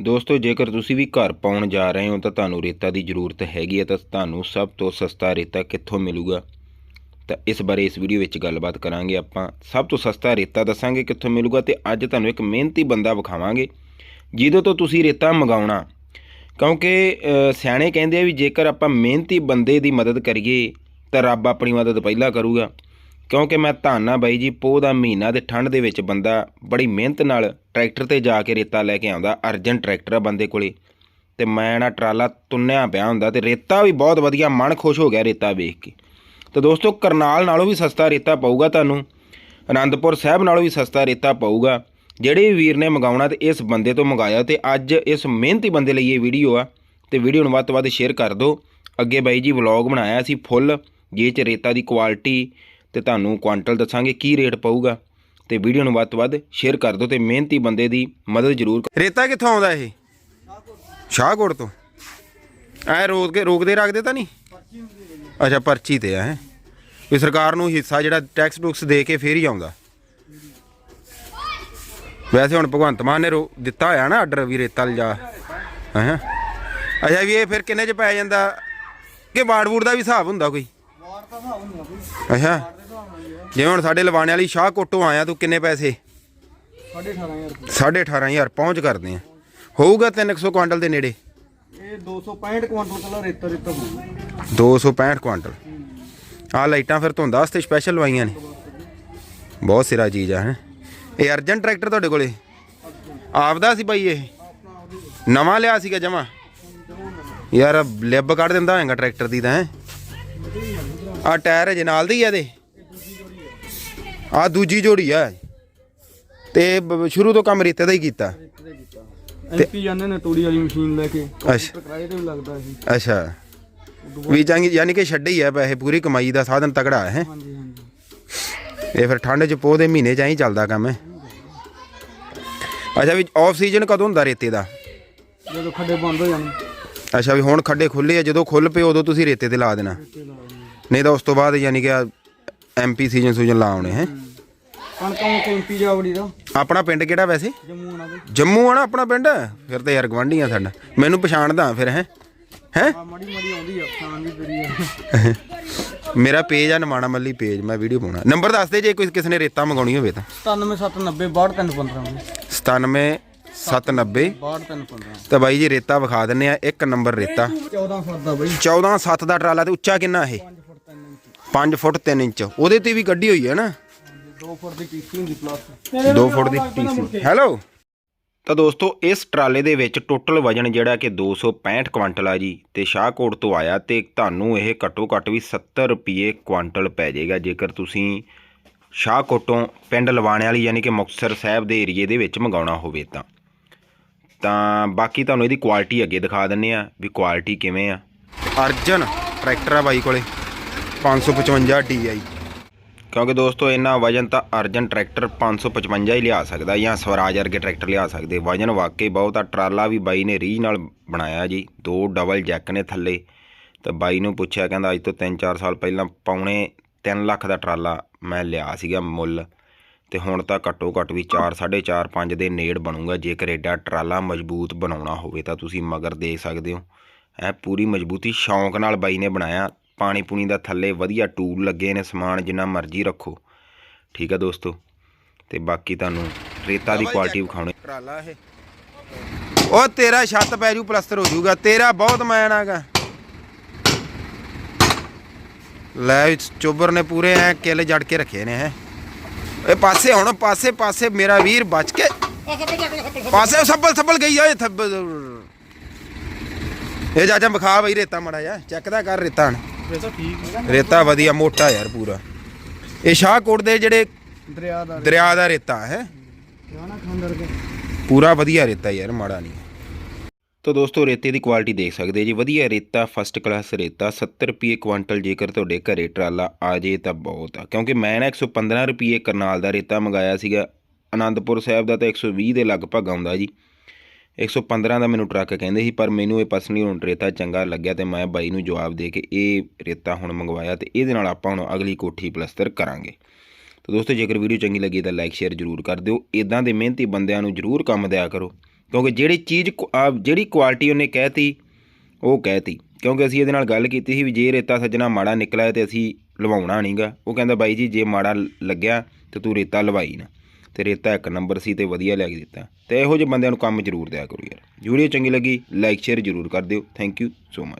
ਦੋਸਤੋ, ਜੇਕਰ ਤੁਸੀਂ ਵੀ ਘਰ ਪਾਉਣ ਜਾ ਰਹੇ ਹੋ, ਤਾਂ ਤੁਹਾਨੂੰ ਰੇਤਾ ਦੀ ਜ਼ਰੂਰਤ ਹੈਗੀ ਹੈ, ਤਾਂ ਤੁਹਾਨੂੰ ਸਭ ਤੋਂ ਸਸਤਾ ਰੇਤਾ ਕਿੱਥੋਂ ਮਿਲੂਗਾ? ਤਾਂ ਇਸ ਬਾਰੇ ਇਸ ਵੀਡੀਓ ਵਿੱਚ ਗੱਲਬਾਤ ਕਰਾਂਗੇ ਆਪਾਂ। ਸਭ ਤੋਂ ਸਸਤਾ ਰੇਤਾ ਦੱਸਾਂਗੇ ਕਿੱਥੋਂ ਮਿਲੂਗਾ ਤੇ ਅੱਜ ਤੁਹਾਨੂੰ ਇੱਕ ਮਿਹਨਤੀ ਬੰਦਾ ਵਿਖਾਵਾਂਗੇ, ਜਿਹਦੇ ਤੋਂ ਤੁਸੀਂ ਰੇਤਾ ਮੰਗਾਉਣਾ। ਕਿਉਂਕਿ ਸਿਆਣੇ ਕਹਿੰਦੇ ਆ ਵੀ ਜੇਕਰ ਆਪਾਂ ਮਿਹਨਤੀ ਬੰਦੇ ਦੀ ਮਦਦ ਕਰੀਏ, ਤਾਂ ਰੱਬ ਆਪਣੀ ਮਦਦ ਪਹਿਲਾਂ ਕਰੂਗਾ। ਕਿਉਂਕਿ ਮੈਂ ਧਾਨਾ ਬਾਈ ਜੀ, ਪੋਹ ਦਾ ਮਹੀਨਾ ਤੇ ਠੰਡ ਦੇ ਵਿੱਚ ਬੰਦਾ ਬੜੀ ਮਿਹਨਤ ਨਾਲ ਟਰੈਕਟਰ ਤੇ ਜਾ ਕੇ ਰੇਤਾ ਲੈ ਕੇ ਆਉਂਦਾ ਅਰਜਨ ਟਰੈਕਟਰ ਆ ਬੰਦੇ ਕੋਲੇ। ਤੇ ਮੈਂ ਨਾ ਟਰਾਲਾ ਤੁੰਨਿਆ ਪਿਆ ਹੁੰਦਾ ਤੇ ਰੇਤਾ ਵੀ ਬਹੁਤ ਵਧੀਆ, ਮਨ ਖੁਸ਼ ਹੋ ਗਿਆ ਰੇਤਾ ਵੇਖ ਕੇ। ਤੇ ਦੋਸਤੋ, ਕਰਨਾਲ ਨਾਲੋਂ ਵੀ ਸਸਤਾ ਰੇਤਾ ਪਊਗਾ ਤੁਹਾਨੂੰ, ਅਨੰਦਪੁਰ ਸਾਹਿਬ ਨਾਲੋਂ ਵੀ ਸਸਤਾ ਰੇਤਾ ਪਊਗਾ। ਜਿਹੜੇ ਵੀਰ ਨੇ ਮੰਗਾਉਣਾ ਤੇ ਇਸ ਬੰਦੇ ਤੋਂ ਮੰਗਾਇਆ ਤੇ ਅੱਜ ਇਸ ਮਿਹਨਤੀ ਬੰਦੇ ਲਈ ਇਹ ਵੀਡੀਓ ਆ, ਤੇ ਵੀਡੀਓ ਨੂੰ ਵੱਧ ਤੋਂ ਵੱਧ ਸ਼ੇਅਰ ਕਰ ਦਿਓ। ਅੱਗੇ ਬਾਈ ਜੀ, ਵਲੌਗ ਬਣਾਇਆ ਸੀ ਫੁੱਲ, ਜੇ ਚ ਰੇਤਾ ਦੀ ਕੁਆਲਿਟੀ ਤੇ ਤੁਹਾਨੂੰ ਕੁਆਂਟਲ ਦੱਸਾਂਗੇ ਕੀ ਰੇਟ ਪਊਗਾ। ਤੇ ਵੀਡੀਓ ਨੂੰ ਵੱਧ ਤੋਂ ਵੱਧ ਸ਼ੇਅਰ ਕਰ ਦਿਓ ਤੇ ਮਿਹਨਤੀ ਬੰਦੇ ਦੀ ਮਦਦ ਜ਼ਰੂਰ ਰੇਤਾ ਕਿੱਥੋਂ ਆਉਂਦਾ ਇਹ? ਸ਼ਾਹਕੋਟ ਤੋਂ। ਐ ਰੋਕ ਕੇ ਰੋਕਦੇ ਰੱਖਦੇ ਤਾਂ ਨਹੀਂ? ਅੱਛਾ, ਪਰਚੀ ਤੇ ਆ, ਹੈ। ਵੀ ਸਰਕਾਰ ਨੂੰ ਹਿੱਸਾ ਜਿਹੜਾ ਟੈਕਸ ਟੁਕਸ ਦੇ ਕੇ ਫੇਰ ਹੀ ਆਉਂਦਾ। ਵੈਸੇ ਹੁਣ ਭਗਵੰਤ ਮਾਨ ਨੇ ਰੋ- ਦਿੱਤਾ ਹੋਇਆ ਨਾ ਆਰਡਰ ਵੀ ਰੇਤਾ ਲਿਜਾ। ਹਾਂ। ਅੱਛਾ ਵੀ ਇਹ ਫਿਰ ਕਿੰਨੇ ਚ ਪੈ ਜਾਂਦਾ? ਕਿ ਵਾਰਡ ਵੂਡ ਦਾ ਵੀ ਹਿਸਾਬ ਹੁੰਦਾ ਕੋਈ? ਅੱਛਾ। ਜਿਵੇਂ ਹੁਣ ਸਾਡੇ ਲਵਾਣੇ ਵਾਲੀ ਸ਼ਾਹ ਕੋਟੋਂ ਆਇਆ ਤੂੰ ਕਿੰਨੇ ਪੈਸੇ? 18500 18500 ਪਹੁੰਚ ਕਰਦੇ ਆ ਹੋਊਗਾ 300 ਕੁਆਂਟਲ ਦੇ ਨੇੜੇ? ਇਹ 265 ਕੁਇੰਟਲ ਕੱਲਾ ਰੇਤਾ ਰੇਤਾ ਹੋਊਗਾ। 265 ਕੁਆਂਟਲ। ਆ ਲਾਈਟਾਂ ਫਿਰ ਧੁੰਦਾ ਵਾਸਤੇ ਸਪੈਸ਼ਲ ਲਵਾਈਆਂ ਨੇ। ਬਹੁਤ ਸਿਰਾ ਚੀਜ਼ ਆ ਹੈ। ਇਹ ਅਰਜਨ ਟਰੈਕਟਰ ਤੁਹਾਡੇ ਕੋਲੇ? ਆਪਦਾ ਸੀ ਬਾਈ ਇਹ? ਨਵਾਂ ਲਿਆ ਸੀਗਾ ਜਮਾ? ਯਾਰ ਲਿਬ ਕੱਢ ਦਿੰਦਾ ਹੋਏਗਾ ਟਰੈਕਟਰ ਦੀ ਤਾਂ ਹੈ। ਆ ਟਾਇਰ ਅਜੇ ਨਾਲ ਦੀ ਆ ਇਹਦੇ। ਆ ਦੂਜੀ ਜੋੜੀ ਆ। ਤੇ ਬ- ਸ਼ੁਰੂ ਤੋਂ ਕੰਮ ਰੇਤੇ ਦਾ ਹੀ ਕੀਤਾ। ਐਮਪੀ ਜਾਂਦੇ ਨੇ ਤੂੜੀ ਵਾਲੀ ਮਸ਼ੀਨ ਲੈ ਕੇ। ਅੱਛਾ। ਕਿਰਾਏ ਤੇ ਵੀ ਲੱਗਦਾ ਸੀ ਅੱਛਾ। ਵੀ ਚੰਗੀ ਯਾਨੀ ਕਿ ਛੱਡੇ ਹੀ ਆ ਪੈਸੇ ਪੂਰੀ ਕਮਾਈ ਦਾ ਸਾਧਨ ਤਗੜਾ ਹੈ ਹਾਂਜੀ ਹਾਂਜੀ। ਇਹ ਫਿਰ ਠੰਡ ਚ ਪੋਹ ਦੇ ਮਹੀਨੇ ਚ ਐਂ ਚੱਲਦਾ ਕੰਮ ਹੈ। ਅੱਛਾ ਵੀ ਆਫ ਸੀਜ਼ਨ ਕਦੋਂ ਹੁੰਦਾ ਰੇਤੇ ਦਾ? ਜਦੋਂ ਖੱਡੇ ਬੰਦ ਹੋ ਜਾਣ। ਅੱਛਾ ਵੀ ਹੁਣ ਖੱਡੇ ਖੁੱਲੇ ਆ ਜਦੋਂ ਖੁੱਲ ਪਏ ਉਦੋਂ ਤੁਸੀਂ ਰੇਤੇ ਤੇ ਲਾ ਦੇਣਾ। ਰੇਤੇ ਲਾ ਦਿੰਦੇ ਨਹੀਂ ਤਾਂ ਉਸ ਤੋਂ ਬਾਅਦ ਯਾਨੀ ਕਿ ਐਮਪੀ ਸੀਜ਼ਨ ਸੂਜਨ ਲਾ ਆਉਣੇ ਹੈ। ਕਣਕਾਂ ਨੂੰ ਐਮਪੀ ਜਾਵੜੀ ਦਾ? ਆਪਣਾ ਪਿੰਡ ਕਿਹੜਾ ਵੈਸੇ? ਜੰਮੂ ਆਣਾ ਬਈ। ਜੰਮੂ ਆ ਨਾ ਆਪਣਾ ਪਿੰਡ? ਫਿਰ ਤਾਂ ਯਾਰ ਗਵਾਂਢੀਆਂ ਸਾਡਾ। ਮੈਨੂੰ ਪਛਾਣਦਾ ਫਿਰ ਹੈ? ਹੈ? ਆ ਮਾੜੀ ਮਾੜੀ ਆਉਂਦੀ ਆ ਖਾਣ ਦੀ ਤੇਰੀ ਆ। ਮੇਰਾ ਪੇਜ ਆ ਨਮਾਣਾ ਮੱਲੀ ਪੇਜ ਮੈਂ ਵੀਡੀਓ ਪਾਉਣਾ। ਨੰਬਰ ਦੱਸ ਦੇ ਜੇ ਕੋਈ ਕਿਸੇ ਨੇ ਰੇਤਾ ਮੰਗਾਉਣੀ ਹੋਵੇ ਤਾਂ। 97790 62315 97 790 62315 ਤਾਂ ਬਾਈ ਜੀ ਰੇਤਾ ਵਿਖਾ ਦਿੰਨੇ ਆ ਇੱਕ ਨੰਬਰ ਰੇਤਾ। 14 ਫੁੱਟ ਦਾ ਬਈ। 14 7 ਦਾ ਟਰਾਲਾ ਤੇ ਉੱਚਾ ਕਿੰਨਾ ਇਹ? 5 ਫੁੱਟ 3 ਇੰਚ। ਉਹਦੇ ਤੇ ਵੀ ਕੱਢੀ ਹੋਈ ਹੈ ਨਾ? 2 ਫੁੱਟ ਦੀ ਟੀਸੀ ਹੁੰਦੀ ਪਲੱਸ 2 ਫੁੱਟ ਦੀ ਟੀਸੀ ਹੈਲੋ ਤਾਂ ਦੋਸਤੋ, ਇਸ ਟਰਾਲੇ ਦੇ ਵਿੱਚ ਟੋਟਲ ਵਜਨ ਜਿਹੜਾ ਕਿ 265 ਕੁਆਂਟਲ ਆ ਜੀ, ਤੇ ਸ਼ਾਹਕੋਟ ਤੋਂ ਆਇਆ ਤੇ ਤੁਹਾਨੂੰ ਇਹ ਘੱਟੋ ਘੱਟ ਵੀ 70 ਰੁਪਏ ਕੁਆਂਟਲ ਪੈ ਜਾਏਗਾ। ਜੇਕਰ ਤੁਸੀਂ ਸ਼ਾਹਕੋਟੋਂ ਪਿੰਡ ਲਵਾਣੇ ਵਾਲੀ ਯਾਨੀ ਕਿ ਮੁਕਤਸਰ ਸਾਹਿਬ ਦੇ ਏਰੀਏ ਦੇ ਵਿੱਚ ਮੰਗਾਉਣਾ ਹੋਵੇ ਤਾਂ। ਤਾਂ ਬਾਕੀ ਤੁਹਾਨੂੰ ਇਹਦੀ ਕੁਆਲਿਟੀ ਅੱਗੇ ਦਿਖਾ ਦਿੰਨੇ ਆ ਵੀ ਕੁਆਲਿਟੀ ਕਿਵੇਂ ਆ। ਅਰਜਨ, ਟਰੈਕਟਰ ਆ ਬਾਈ ਕੋਲੇ। 555 DI ਕਿਉਂਕਿ ਦੋਸਤੋ, ਇੰਨਾ ਵਜਨ ਤਾਂ ਅਰਜਨ ਟਰੈਕਟਰ 555 ਹੀ ਲਿਆ ਸਕਦਾ, ਜਾਂ ਸਵਰਾਜ ਵਰਗੇ ਟਰੈਕਟਰ ਲਿਆ ਸਕਦੇ। ਵਜਨ ਵਾਕਈ ਬਹੁਤ ਆ, ਟਰਾਲਾ ਵੀ ਬਾਈ ਨੇ ਰੀਝ ਨਾਲ ਬਣਾਇਆ ਜੀ। ਦੋ ਡਬਲ ਜੈਕ ਨੇ ਥੱਲੇ। ਤਾਂ ਬਾਈ ਨੂੰ ਪੁੱਛਿਆ, ਕਹਿੰਦਾ, ਅੱਜ ਤੋਂ 3-4 ਸਾਲ ਪਹਿਲਾਂ ਪੌਣੇ 3 ਲੱਖ ਦਾ ਟਰਾਲਾ ਮੈਂ ਲਿਆ ਸੀਗਾ ਮੁੱਲ। ਤੇ ਹੁਣ ਤਾਂ ਘੱਟੋ ਘੱਟ ਵੀ 4 4.5 5 ਦੇ ਨੇੜ ਬਣੂਗਾ। ਜੇਕਰ ਐਡਾ ਟਰਾਲਾ ਮਜ਼ਬੂਤ ਬਣਾਉਣਾ ਹੋਵੇ ਤਾਂ ਤੁਸੀਂ ਮਗਰ ਦੇਖ ਸਕਦੇ ਹੋ। ਐ ਪੂਰੀ ਮਜ਼ਬੂਤੀ ਸ਼ੌਂਕ ਨਾਲ ਬਾਈ ਨੇ ਬਣਾਇਆ। ਪਾਣੀ ਪੂਣੀ ਦਾ ਥੱਲੇ ਵਧੀਆ ਟੂਲ ਲੱਗੇ ਨੇ ਸਮਾਨ ਜਿੰਨਾ ਮਰਜ਼ੀ ਰੱਖੋ। ਠੀਕ ਆ ਦੋਸਤੋ? ਤੇ ਬਾਕੀ ਤੁਹਾਨੂੰ ਰੇਤਾ ਦੀ ਕੁਆਲਿਟੀ ਵਿਖਾਉਣੀ। ਟਰਾਲਾ ਇਹ। ਉਹ ਤੇਰਾ ਛੱਤ ਪੈ ਜੂ ਪਲਸਤਰ ਹੋ ਜੂਗਾ। ਤੇਰਾ ਬਹੁਤ ਮੈਨ ਆਗਾ। ਲੈ ਚੋਬਰ ਨੇ ਪੂਰੇ ਐ ਕਿੱਲ ਜੜ ਕੇ ਰੱਖੇ ਨੇ ਹੈ। ਇਹ ਪਾਸੇ ਹੁਣ ਪਾਸੇ ਪਾਸੇ ਮੇਰਾ ਵੀਰ ਬਚ ਕੇ। ਪਾਸੇ ਸੱਬਲ ਸੱਬਲ ਗਈ ਓਏ ਥੱਬਲ ਇਹ ਜਾਜਾ ਵਿਖਾ ਬਈ ਰੇਤਾ ਮੜਾ ਜਾ ਚੈੱਕ ਦਾ ਕਰ ਰੇਤਾ ਹਣ। ਰੇਤਾ ਠੀਕ ਰੇਤਾ ਵਧੀਆ ਮੋਟਾ ਯਾਰ ਪੂਰਾ। ਇਹ ਸ਼ਾਹਕੋਟ ਦੇ ਜਿਹੜੇ ਦਰਿਆ ਦਾ ਦਰਿਆ ਦਾ ਰੇਤਾ ਹੈ। ਜਾਣਾ ਖੰਡਰ ਕੇ ਪੂਰਾ ਵਧੀਆ ਰੇਤਾ ਯਾਰ ਮਾੜਾ ਨਹੀਂ। ਤਾਂ ਦੋਸਤੋ ਰੇਤੇ ਦੀ ਕੁਆਲਿਟੀ ਦੇਖ ਸਕਦੇ ਜੀ। ਵਧੀਆ ਰੇਤਾ ਫਸਟ ਕਲਾਸ ਰੇਤਾ 70 ਰੁਪਏ ਕੁਆਂਟਲ ਜੇਕਰ ਤੁਹਾਡੇ ਘਰੇ ਟਰਾਲਾ ਆ ਜੇ ਤਾਂ ਬਹੁਤ ਆ। ਕਿਉਂਕਿ ਮੈਂ ਨਾ 115 ਰੁਪਏ ਕਰਨਾਲ ਦਾ ਰੇਤਾ ਮੰਗਾਇਆ ਸੀਗਾ। ਆਨੰਦਪੁਰ ਸਾਹਿਬ ਦਾ ਤਾਂ 120 ਦੇ ਲਗਭਗ ਆਉਂਦਾ ਜੀ। 115 ਦਾ ਮੈਨੂੰ ਟਰੱਕ ਕਹਿੰਦੇ ਸੀ, ਪਰ ਮੈਨੂੰ ਇਹ ਪਰਸਨਲੀ ਹੁਣ ਰੇਤਾ ਚੰਗਾ ਲੱਗਿਆ ਤੇ ਮੈਂ ਬਾਈ ਨੂੰ ਜਵਾਬ ਦੇ ਕੇ ਇਹ ਰੇਤਾ ਹੁਣ ਮੰਗਵਾਇਆ ਤੇ ਇਹਦੇ ਨਾਲ ਆਪਾਂ ਹੁਣ ਅਗਲੀ ਕੋਠੀ ਪਲਸਤਰ ਕਰਾਂਗੇ। ਤਾਂ ਦੋਸਤੋ, ਜੇਕਰ ਵੀਡੀਓ ਚੰਗੀ ਲੱਗੀ ਤਾਂ ਲਾਈਕ, ਸ਼ੇਅਰ ਜ਼ਰੂਰ ਕਰ ਦਿਓ। ਇਦਾਂ ਦੇ ਮਿਹਨਤੀ ਬੰਦਿਆਂ ਨੂੰ ਜ਼ਰੂਰ ਕੰਮ ਦਿਆ ਕਰੋ, ਕਿਉਂਕਿ ਜਿਹੜੀ ਚੀਜ਼ ਕੁ- ਜਿਹੜੀ ਕੁਆਲਿਟੀ ਉਹਨੇ ਕਹਿਤੀ, ਉਹ ਕਹਿਤੀ। ਕਿਉਂਕਿ ਅਸੀਂ ਇਹਦੇ ਨਾਲ ਗੱਲ ਕੀਤੀ ਸੀ ਵੀ ਜੇ ਰੇਤਾ ਸੱਜਣਾ ਮਾੜਾ ਨਿਕਲਿਆ ਤੇ ਅਸੀਂ ਲਵਾਉਣਾ ਨਹੀਂਗਾ ਉਹ ਕਹਿੰਦਾ, ਬਾਈ ਜੀ, ਜੇ ਮਾੜਾ ਲੱਗਿਆ ਤੇ ਤੂੰ ਰੇਤਾ ਲਵਾਈ ਨਾ। ਤੇ ਰੇਤਾ ਇੱਕ ਨੰਬਰ ਸੀ ਤੇ ਵਧੀਆ ਲੈ ਕੇ ਦਿੱਤਾ। ਤੇ ਇਹੋ ਜਿਹੇ ਬੰਦਿਆਂ ਨੂੰ ਕੰਮ ਜ਼ਰੂਰ ਦਿਆ ਕਰੋ ਯਾਰ। ਵੀਡੀਓ ਚੰਗੀ ਲੱਗੀ ਲਾਈਕ ਸ਼ੇਅਰ ਜ਼ਰੂਰ ਕਰ ਦਿਓ। Thank you so much